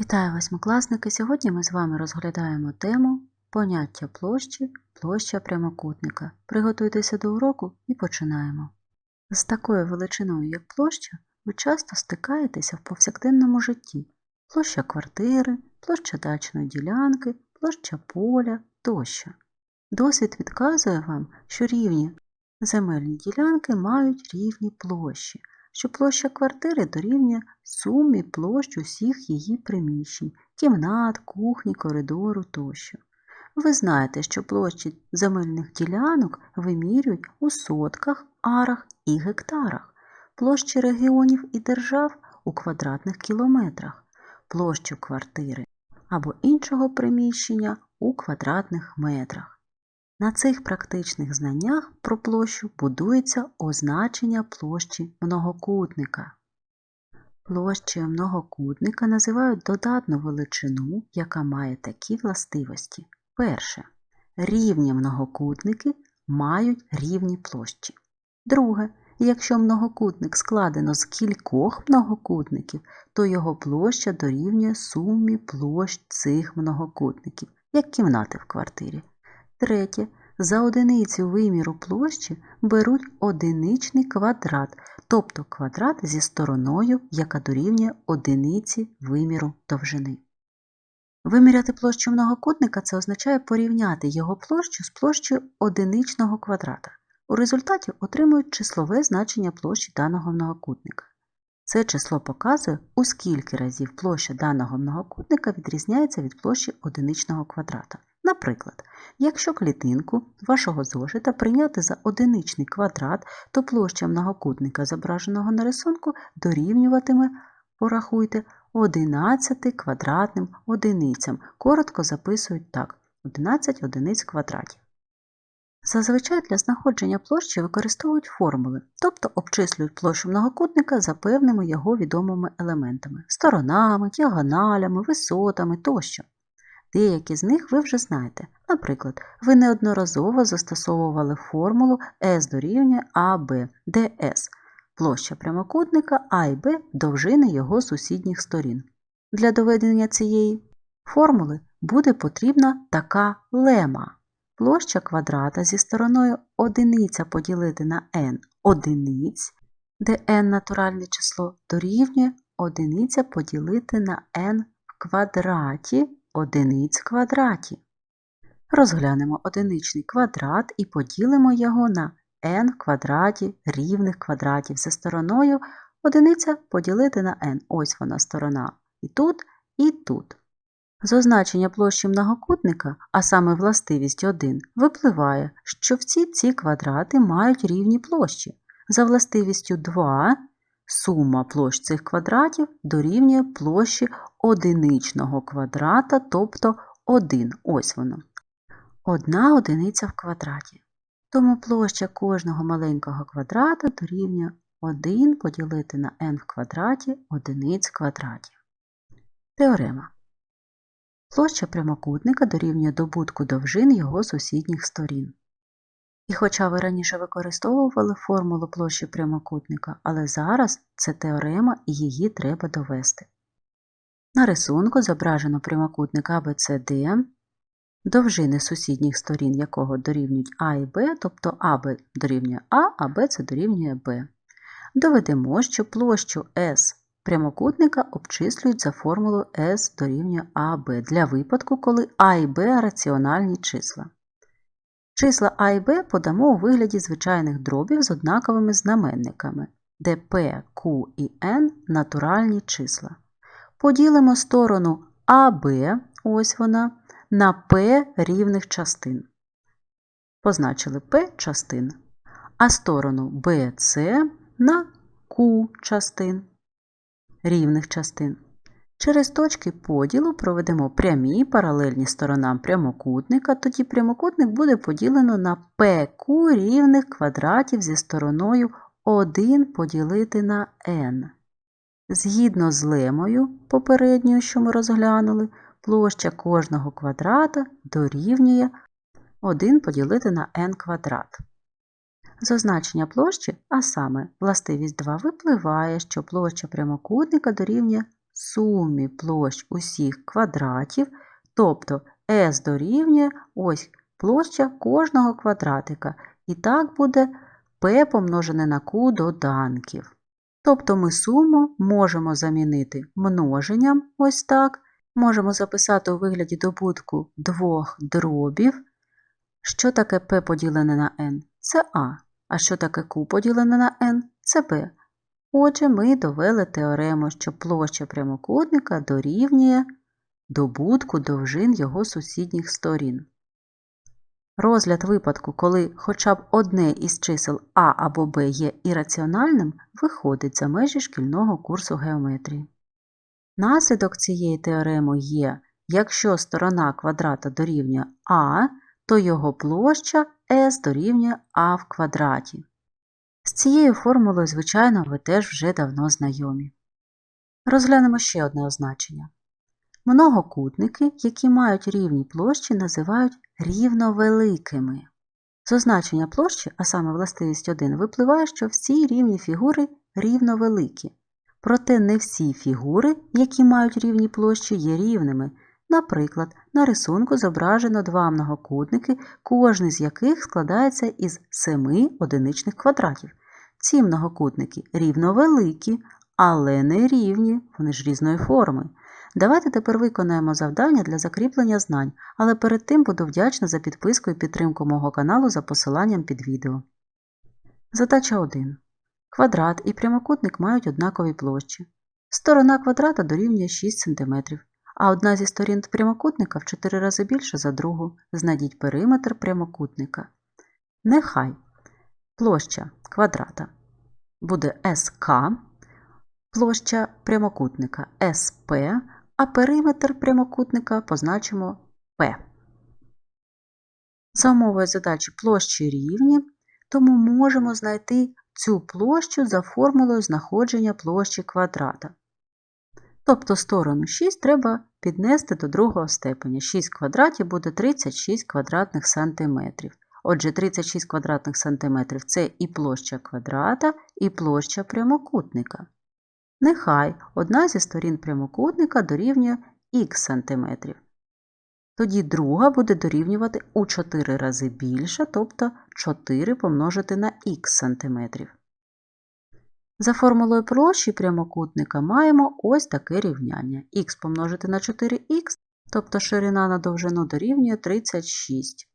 Вітаю восьмикласники! Сьогодні ми з вами розглядаємо тему поняття площі, площа прямокутника. Приготуйтеся до уроку і починаємо. З такою величиною, як площа, ви часто стикаєтеся в повсякденному житті. Площа квартири, площа дачної ділянки, площа поля тощо. Досвід відказує вам, що рівні земельні ділянки мають рівні площі що площа квартири дорівнює сумі площ усіх її приміщень, кімнат, кухні, коридору тощо. Ви знаєте, що площі земельних ділянок вимірюють у сотках, арах і гектарах, площі регіонів і держав у квадратних кілометрах, площу квартири або іншого приміщення у квадратних метрах. На цих практичних знаннях про площу будується означення площі многокутника. Площею многокутника називають додатну величину, яка має такі властивості. Перше. Рівні многокутники мають рівні площі. Друге. Якщо многокутник складено з кількох многокутників, то його площа дорівнює сумі площ цих многокутників, як кімнати в квартирі. Третє. За одиницю виміру площі беруть одиничний квадрат, тобто квадрат зі стороною, яка дорівнює одиниці виміру довжини. Виміряти площу многокутника це означає порівняти його площу з площею одиничного квадрата. У результаті отримують числове значення площі даного многокутника. Це число показує, у скільки разів площа даного многокутника відрізняється від площі одиничного квадрата. Наприклад, якщо клітинку вашого зошита прийняти за одиничний квадрат, то площа многокутника, зображеного на рисунку, дорівнюватиме, порахуйте, 11 квадратним одиницям. Коротко записують так: 11 одиниць квадратів. Зазвичай для знаходження площі використовують формули, тобто обчислюють площу многокутника за певними його відомими елементами сторонами, діагоналями, висотами тощо. Деякі з них ви вже знаєте. Наприклад, ви неодноразово застосовували формулу S дорівнює AB, де S – площа прямокутника А і Б довжини його сусідніх сторін. Для доведення цієї формули буде потрібна така лема. Площа квадрата зі стороною одиниця поділити на n одиниць, де n натуральне число дорівнює одиниця поділити на n в квадраті одиниць квадраті. Розглянемо одиничний квадрат і поділимо його на n в квадраті рівних квадратів за стороною одиниця поділити на n. Ось вона сторона. І тут, і тут. З площі многокутника, а саме властивість 1, випливає, що всі ці квадрати мають рівні площі. За властивістю 2 сума площ цих квадратів дорівнює площі одиничного квадрата, тобто 1. Ось воно. Одна одиниця в квадраті. Тому площа кожного маленького квадрата дорівнює 1 поділити на n в квадраті одиниць квадратів. Теорема. Площа прямокутника дорівнює добутку довжин його сусідніх сторін. І хоча ви раніше використовували формулу площі прямокутника, але зараз це теорема і її треба довести. На рисунку зображено прямокутник ABCD, довжини сусідніх сторін якого дорівнюють А і Б, тобто АБ дорівнює А, а Б це дорівнює Б. Доведемо, що площу S прямокутника обчислюють за формулою S дорівнює АБ для випадку, коли А і Б раціональні числа. Числа А і Б подамо у вигляді звичайних дробів з однаковими знаменниками, де P, Q і N натуральні числа. Поділимо сторону АБ, ось вона, на P рівних частин. Позначили P частин, а сторону BC на Q частин рівних частин. Через точки поділу проведемо прямі паралельні сторонам прямокутника, тоді прямокутник буде поділено на PQ рівних квадратів зі стороною 1 поділити на n. Згідно з лемою попередньою, що ми розглянули, площа кожного квадрата дорівнює 1 поділити на n квадрат. З означення площі, а саме властивість 2 випливає, що площа прямокутника дорівнює сумі площ усіх квадратів, тобто S дорівнює ось площа кожного квадратика. І так буде P помножене на Q доданків. Тобто ми суму можемо замінити множенням, ось так. Можемо записати у вигляді добутку двох дробів. Що таке P поділене на n? Це А. А що таке Q поділене на n? Це P. Отже, ми довели теорему, що площа прямокутника дорівнює добутку довжин його сусідніх сторін. Розгляд випадку, коли хоча б одне із чисел А або Б є ірраціональним, виходить за межі шкільного курсу геометрії. Наслідок цієї теореми є, якщо сторона квадрата дорівнює А, то його площа S дорівнює А в квадраті. З цією формулою, звичайно, ви теж вже давно знайомі. Розглянемо ще одне означення. Многокутники, які мають рівні площі, називають рівновеликими. З означення площі, а саме властивість 1, випливає, що всі рівні фігури рівновеликі. Проте не всі фігури, які мають рівні площі, є рівними. Наприклад, на рисунку зображено два многокутники, кожний з яких складається із семи одиничних квадратів. Ці многокутники рівновеликі, але не рівні, вони ж різної форми. Давайте тепер виконаємо завдання для закріплення знань, але перед тим буду вдячна за підписку і підтримку мого каналу за посиланням під відео. Задача 1. Квадрат і прямокутник мають однакові площі. Сторона квадрата дорівнює 6 см, а одна зі сторін прямокутника в 4 рази більша за другу. Знайдіть периметр прямокутника. Нехай площа квадрата буде СК, площа прямокутника СП, а периметр прямокутника позначимо П. За умовою задачі площі рівні, тому можемо знайти цю площу за формулою знаходження площі квадрата. Тобто сторону 6 треба піднести до другого степеня. 6 квадратів буде 36 квадратних сантиметрів. Отже, 36 квадратних сантиметрів це і площа квадрата, і площа прямокутника. Нехай одна зі сторін прямокутника дорівнює х сантиметрів. Тоді друга буде дорівнювати у 4 рази більше, тобто 4 помножити на х сантиметрів. За формулою площі прямокутника маємо ось таке рівняння. х помножити на 4х, тобто ширина на довжину дорівнює 36.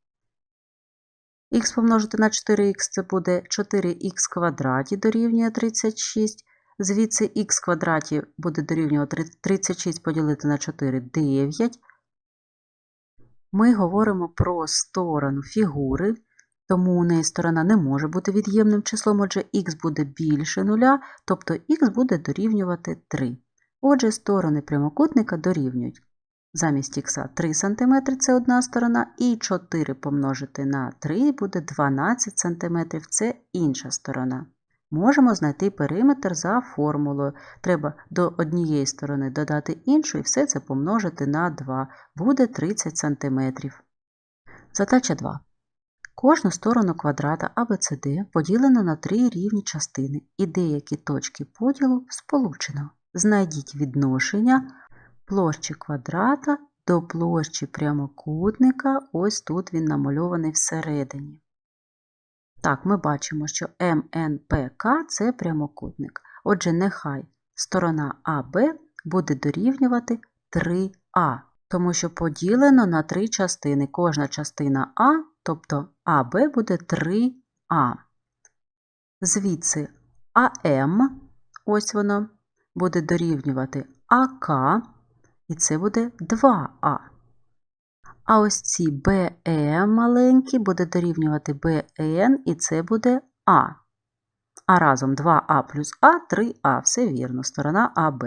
Х помножити на 4х це буде 4х квадраті дорівнює 36. Звідси х квадраті буде дорівнювати 36 поділити на 4 9. Ми говоримо про сторону фігури, тому у неї сторона не може бути від'ємним числом, отже, х буде більше нуля, тобто х буде дорівнювати 3. Отже, сторони прямокутника дорівнюють. Замість х 3 см це одна сторона, і 4 помножити на 3 буде 12 см це інша сторона. Можемо знайти периметр за формулою. Треба до однієї сторони додати іншу і все це помножити на 2. Буде 30 см. Задача 2. Кожну сторону квадрата ABCD поділено на три рівні частини і деякі точки поділу сполучено. Знайдіть відношення площі квадрата до площі прямокутника. Ось тут він намальований всередині. Так, ми бачимо, що МНПК це прямокутник. Отже, нехай сторона АБ буде дорівнювати 3А, тому що поділено на три частини. Кожна частина А, тобто АБ буде 3А. Звідси АМ, ось воно, буде дорівнювати АК, і це буде 2А. А ось ці BE маленькі буде дорівнювати BN, і це буде А. А разом 2А плюс А 3А. Все вірно, сторона АБ.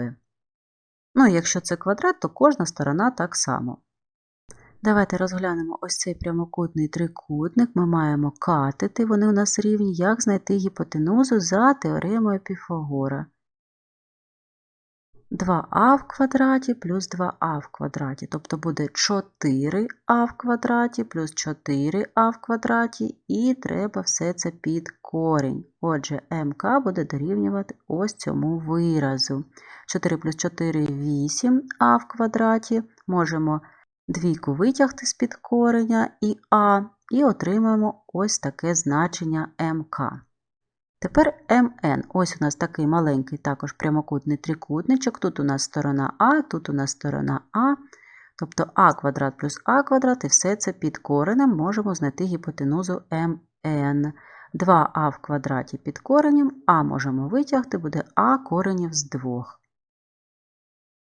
Ну, якщо це квадрат, то кожна сторона так само. Давайте розглянемо ось цей прямокутний трикутник. Ми маємо катети, вони у нас рівні, як знайти гіпотенузу за теоремою Піфагора. 2а в квадраті плюс 2а в квадраті, тобто буде 4а в квадраті плюс 4а в квадраті, і треба все це під корінь. Отже, МК буде дорівнювати ось цьому виразу. 4 плюс 4 – 8а в квадраті. Можемо двійку витягти з-під кореня і а, і отримаємо ось таке значення МК. Тепер МН. Ось у нас такий маленький також прямокутний трикутничок. Тут у нас сторона А, тут у нас сторона А. Тобто а квадрат плюс а квадрат, і все це під коренем можемо знайти гіпотенузу МН. 2а в квадраті під коренем, а можемо витягти, буде а коренів з 2.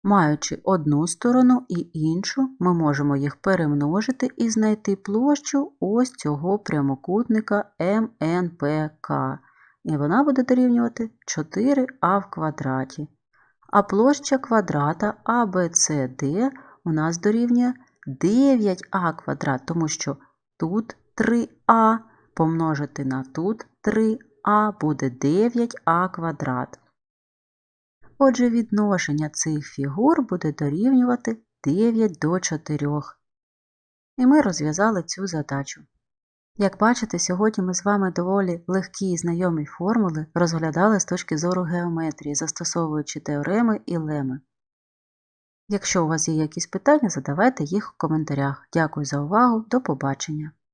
Маючи одну сторону і іншу, ми можемо їх перемножити і знайти площу ось цього прямокутника МНПК. І вона буде дорівнювати 4а в квадраті. А площа квадрата ABCD у нас дорівнює 9а квадрат, тому що тут 3а помножити на тут 3а буде 9а квадрат. Отже, відношення цих фігур буде дорівнювати 9 до 4. І ми розв'язали цю задачу. Як бачите, сьогодні ми з вами доволі легкі і знайомі формули розглядали з точки зору геометрії, застосовуючи теореми і леми. Якщо у вас є якісь питання, задавайте їх у коментарях. Дякую за увагу, до побачення!